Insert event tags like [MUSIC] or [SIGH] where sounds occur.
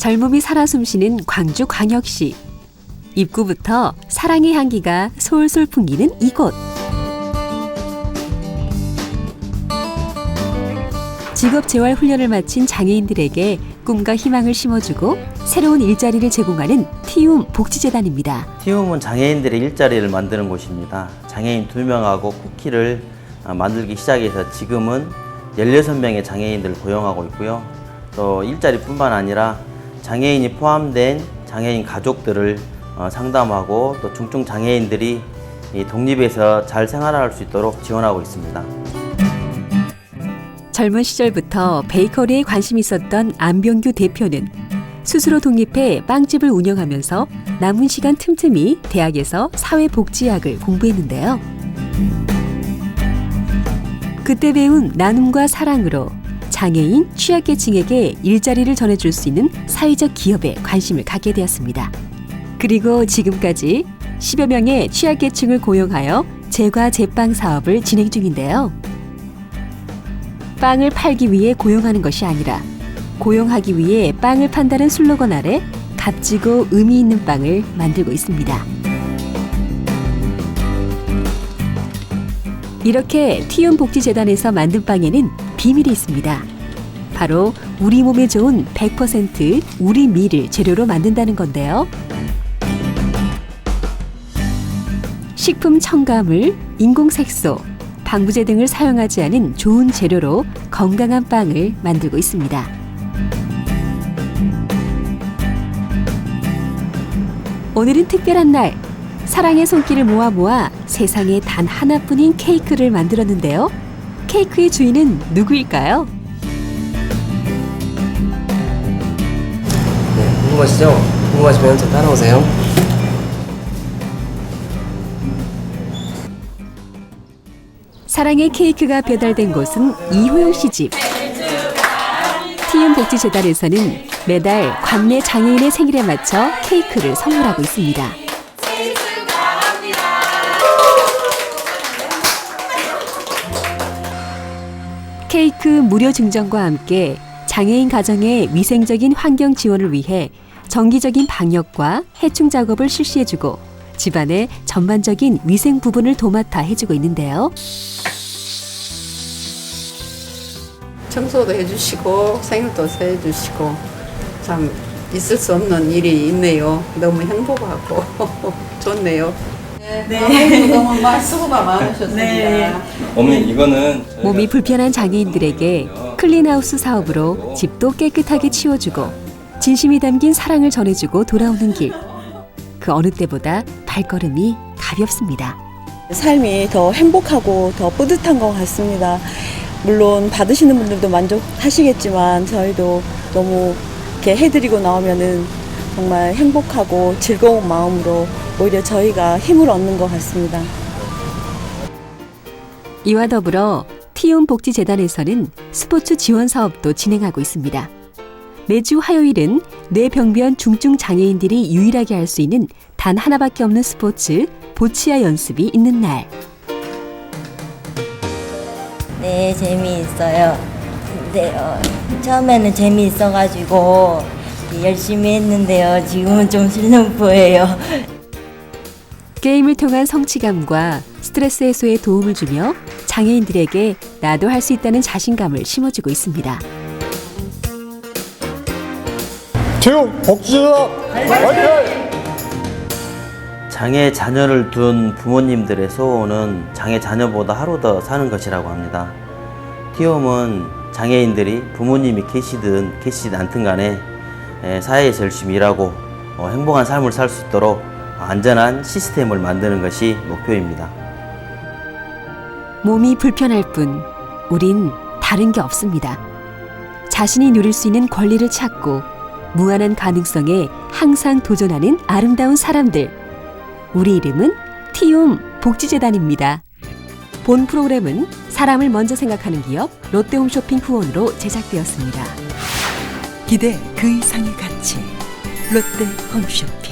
젊음이 살아 숨쉬는 광주 광역시. 입구부터 사랑의 향기가 솔솔 풍기는 이곳. 직업 재활 훈련을 마친 장애인들에게 꿈과 희망을 심어주고 새로운 일자리를 제공하는 티움 복지재단입니다. 티움은 장애인들의 일자리를 만드는 곳입니다. 장애인 두명하고 쿠키를 아, 만들기 시작해서 지금은 16명의 장애인들을 고용하고 있고요. 또 일자리뿐만 아니라 장애인이 포함된 장애인 가족들을 어, 상담하고 또 중증 장애인들이 이 독립해서 잘 생활할 수 있도록 지원하고 있습니다. 젊은 시절부터 베이커리에 관심이 있었던 안병규 대표는 스스로 독립해 빵집을 운영하면서 남은 시간 틈틈이 대학에서 사회복지학을 공부했는데요. 그때 배운 나눔과 사랑으로 장애인 취약계층에게 일자리를 전해줄 수 있는 사회적 기업에 관심을 갖게 되었습니다. 그리고 지금까지 10여 명의 취약계층을 고용하여 제과 제빵 사업을 진행 중인데요. 빵을 팔기 위해 고용하는 것이 아니라 고용하기 위해 빵을 판다는 슬로건 아래 값지고 의미 있는 빵을 만들고 있습니다. 이렇게 티움 복지재단에서 만든 빵에는 비밀이 있습니다. 바로 우리 몸에 좋은 100% 우리 밀을 재료로 만든다는 건데요. 식품 첨가물, 인공 색소, 방부제 등을 사용하지 않은 좋은 재료로 건강한 빵을 만들고 있습니다. 오늘은 특별한 날. 사랑의 손길을 모아 모아 세상에 단 하나뿐인 케이크를 만들었는데요. 케이크의 주인은 누구일까요? 네, 궁금하시죠? 궁금하시면 저 따라오세요. 사랑의 케이크가 배달된 곳은 이호영 씨 집. 티움 복지재단에서는 매달 관내 장애인의 생일에 맞춰 케이크를 선물하고 있습니다. 케이크 무료 증정과 함께 장애인 가정의 위생적인 환경 지원을 위해 정기적인 방역과 해충 작업을 실시해주고 집안의 전반적인 위생 부분을 도맡아 해주고 있는데요. 청소도 해주시고 생일도 해주시고 참 있을 수 없는 일이 있네요. 너무 행복하고 [LAUGHS] 좋네요. 네, 너무 말 수고가 많으셨습니다. 어머니 이거는 몸이 불편한 장애인들에게 클린하우스 사업으로 집도 깨끗하게 치워주고 진심이 담긴 사랑을 전해주고 돌아오는 길. 그 어느 때보다 발걸음이 가볍습니다. 삶이 더 행복하고 더 뿌듯한 것 같습니다. 물론 받으시는 분들도 만족하시겠지만 저희도 너무 이렇게 해드리고 나오면은 정말 행복하고 즐거운 마음으로 오히려 저희가 힘을 얻는 것 같습니다. 이와 더불어 티움 복지재단에서는 스포츠 지원 사업도 진행하고 있습니다. 매주 화요일은 뇌병변 중증 장애인들이 유일하게 할 수 있는 단 하나밖에 없는 스포츠 보치아 연습이 있는 날. 네, 재미있어요. 근데 어, 처음에는 재미있어가지고 열심히 했는데요. 지금은 좀 슬럼프예요. 게임을 통한 성취감과 스트레스 해소에 도움을 주며 장애인들에게 나도 할 수 있다는 자신감을 심어주고 있습니다. 체육 복지재단 화이팅! 장애 자녀를 둔 부모님들의 소원은 장애 자녀보다 하루 더 사는 것이라고 합니다. 티움은 장애인들이 부모님이 계시든 계시지 않든 간에 에, 사회에서 열심히 일하고 어, 행복한 삶을 살 수 있도록 안전한 시스템을 만드는 것이 목표입니다. 몸이 불편할 뿐 우린 다른 게 없습니다. 자신이 누릴 수 있는 권리를 찾고 무한한 가능성에 항상 도전하는 아름다운 사람들. 우리 이름은 티움 복지재단입니다. 본 프로그램은 사람을 먼저 생각하는 기업 롯데홈쇼핑 후원으로 제작되었습니다. 기대 그 이상의 가치. 롯데 홈쇼핑